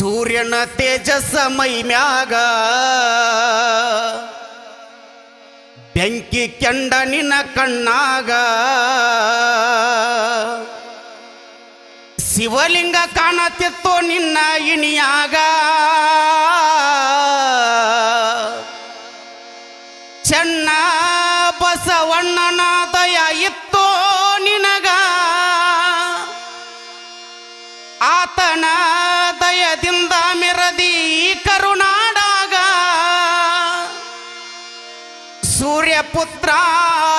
ಸೂರ್ಯನ ತೇಜಸ್ಸ ಮೈ ಮ್ಯಾಗ. ಬೆಂಕಿ ಕೆಂಡ ನಿನ್ನ ಕಣ್ಣಾಗ. ಶಿವಲಿಂಗ ಕಾಣತಿತ್ತು ನಿನ್ನ ಇಣಿ ಸೂರ್ಯಪುತ್ರ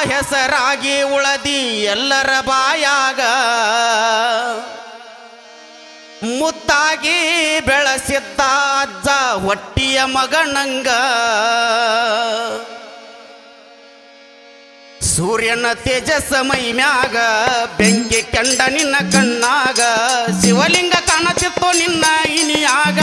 ಹೆಸರಾಗಿ ಉಳದಿ ಎಲ್ಲರ ಬಾಯಾಗ. ಮುತ್ತಾಗಿ ಬೆಳೆಸಿದ್ದ ಅಜ್ಜ ಹೊಟ್ಟಿಯ ಮಗನಂಗ. ಸೂರ್ಯನ ತೇಜಸ್ಸ ಮೈ ಮ್ಯಾಗ, ಬೆಂಕಿ ಕಂಡ ನಿನ್ನ ಕಣ್ಣಾಗ, ಶಿವಲಿಂಗ ಕಾಣತಿತ್ತು ನಿನ್ನ ಇನಿಯಾಗ.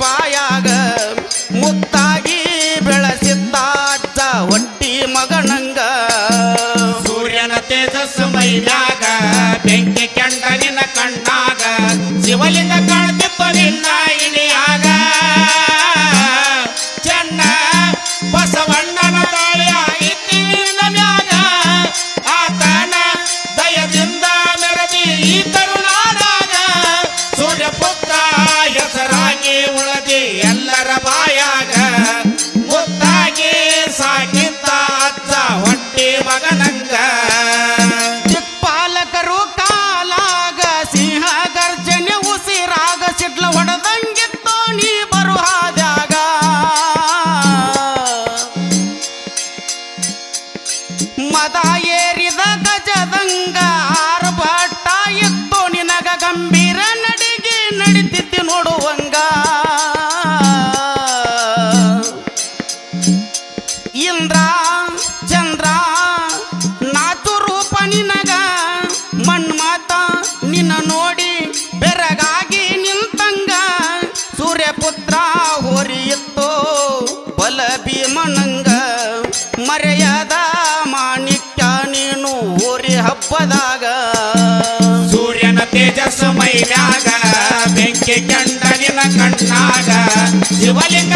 ಬಾಯಾಗ ಮುತ್ತಾಗಿ ಬೆಳಸಿದ್ದಾಚ ಒಟ್ಟಿ ಮಗನಂಗ. ಸೂರ್ಯನ ತೇಜಸ್ಸು ಮೈನಾಗ ಬೆಂಕಿ ಕೆಂಡನಿನ ಕಣ್ಣಾಗ, ಶಿವಲಿಂಗ ಕಾಣ್ತಿತ್ತು ನಿನ್ನ ಆಗ ಮನಂಗ ಮರೆಯದ ಮಾಣಿಕ್ಯ ನೀನು ಊರಿ ಹಬ್ಬದಾಗ. ಸೂರ್ಯನ ತೇಜಸ್ಸು ಮೈಲಾಗ ಬೆಂಕಿ ಕಂಡ ನಿನ್ನ ಕಣ್ಣಾಗ. ಶಿವಲಿಂಗ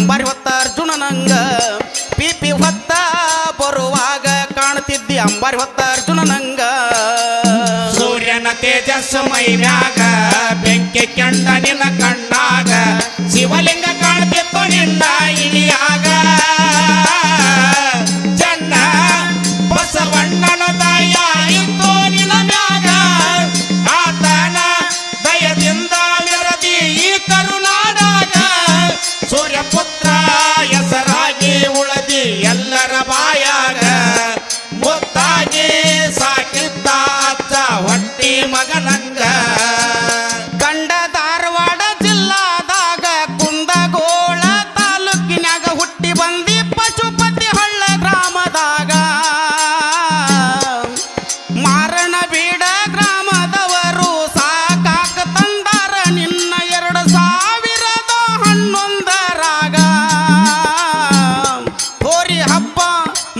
ಅಂಬಾರಿ ಹೊತ್ತ ಅರ್ಜುನ ನಂಗ. ಪಿ ಹೊತ್ತ ಬರುವಾಗ ಕಾಣ್ತಿದ್ದಿ ಅಂಬಾರಿ ಹೊತ್ತ ಅರ್ಜುನ ನಂಗ. ಸೂರ್ಯನ ತೇಜಸ್ಸು ಮೈ ಮ್ಯಾಗ, ಬೆಂಕಿ ಕೆಂಡ ನಿನ್ನ ಕಣ್ಣ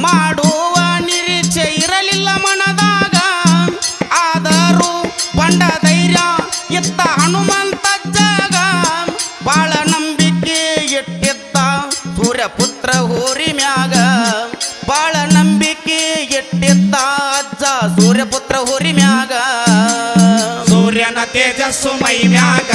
ಮಾಡುವ ನಿರೀಕ್ಷೆ ಇರಲಿಲ್ಲ ಮನದಾಗ. ಆದರೂ ಬಂಡ ಧೈರ್ಯ ಇತ್ತ ಹನುಮಂತ ಜಾಗ. ಬಾಳ ನಂಬಿಕೆ ಇಟ್ಟಿದ್ದ ಸೂರ್ಯಪುತ್ರ ಊರಿ ಮ್ಯಾಗ. ಬಾಳ ನಂಬಿಕೆ ಇಟ್ಟಿದ್ದ ಅಜ್ಜ ಸೂರ್ಯಪುತ್ರ ಊರಿ ಮ್ಯಾಗ. ಸೂರ್ಯನ ತೇಜಸ್ಸು ಮೈ ಮ್ಯಾಗ.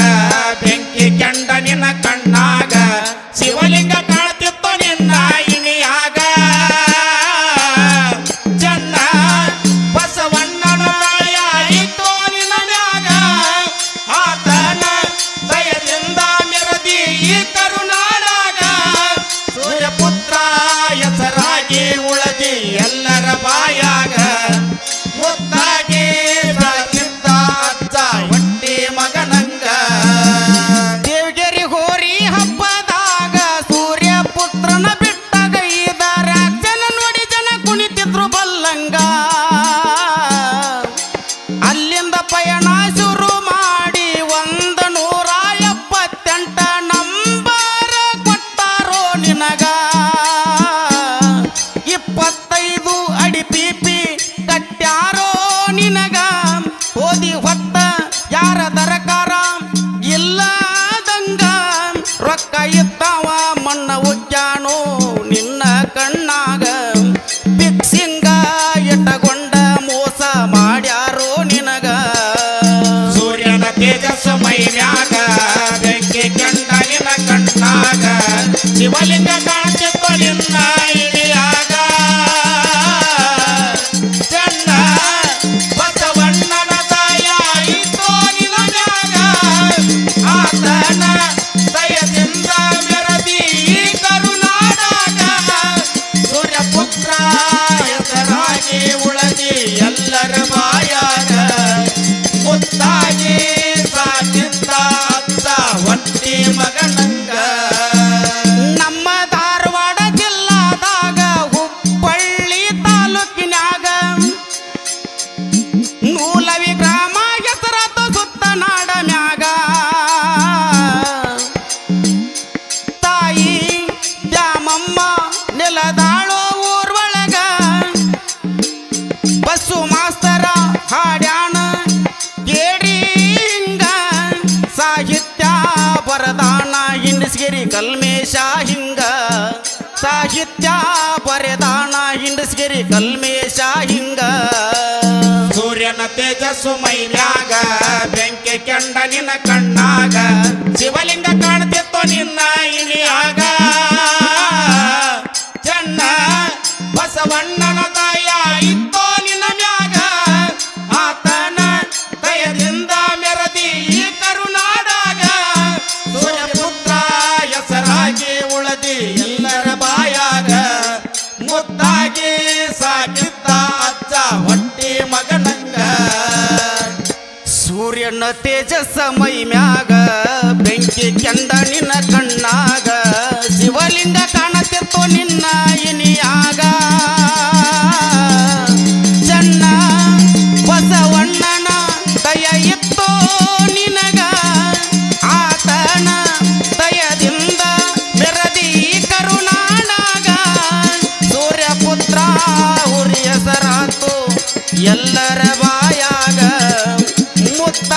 ಎಲ್ಲರ ಮಾಯಾನ. ಮುತ್ತಾಗಿ ನಮ್ಮ ಧಾರವಾಡ ಜಿಲ್ಲಾದಾಗ ಹುಬ್ಬಳ್ಳಿ ತಾಲೂಕಿನಾಗ ನೂಲವಿ ಗ್ರಾಮ ಹೆಸರಾದ ಸುತ್ತ ನಾಡ ಬರದಾನ ಹಿಂಡಸ್ಗಿರಿ ಕಲ್ಮೇಶ ಹಿಂಗ. ಸಾಹಿತ್ಯ ಬರೆದಾನ ಹಿಂಡಸ್ಗಿರಿ ಕಲ್ಮೇಶ ಹಿಂಗ. ಸೂರ್ಯನ ತೇಜಸ್ಸು ಮೈಲಾಗ ಬೆಂಕಿ ಕೆಂಡನಿನ ಕಣ್ಣಾಗ. ತೇಜಸ ಮೈ ಮ್ಯಾಗ, ಬೆಂಕಿ ಕೆಂದ ನಿನ್ನ ಕಣ್ಣಾಗ, ಶಿವಲಿಂಗ ಕಾಣತಿತ್ತು ನಿನ್ನ ಇನಿಯಾಗ. ಚನ್ನ ಬಸವಣ್ಣನ ದಯ ಇತ್ತು ನಿನಗ, ಆತನ ದಯದಿಂದ ಬೆರದಿ ಕರುಣಾನಾಗ ಸೂರ್ಯಪುತ್ರ ಹುರಿಯ ಸರಾತು ಎಲ್ಲರ ಬಾಯಾಗ, ಮುತ್ತ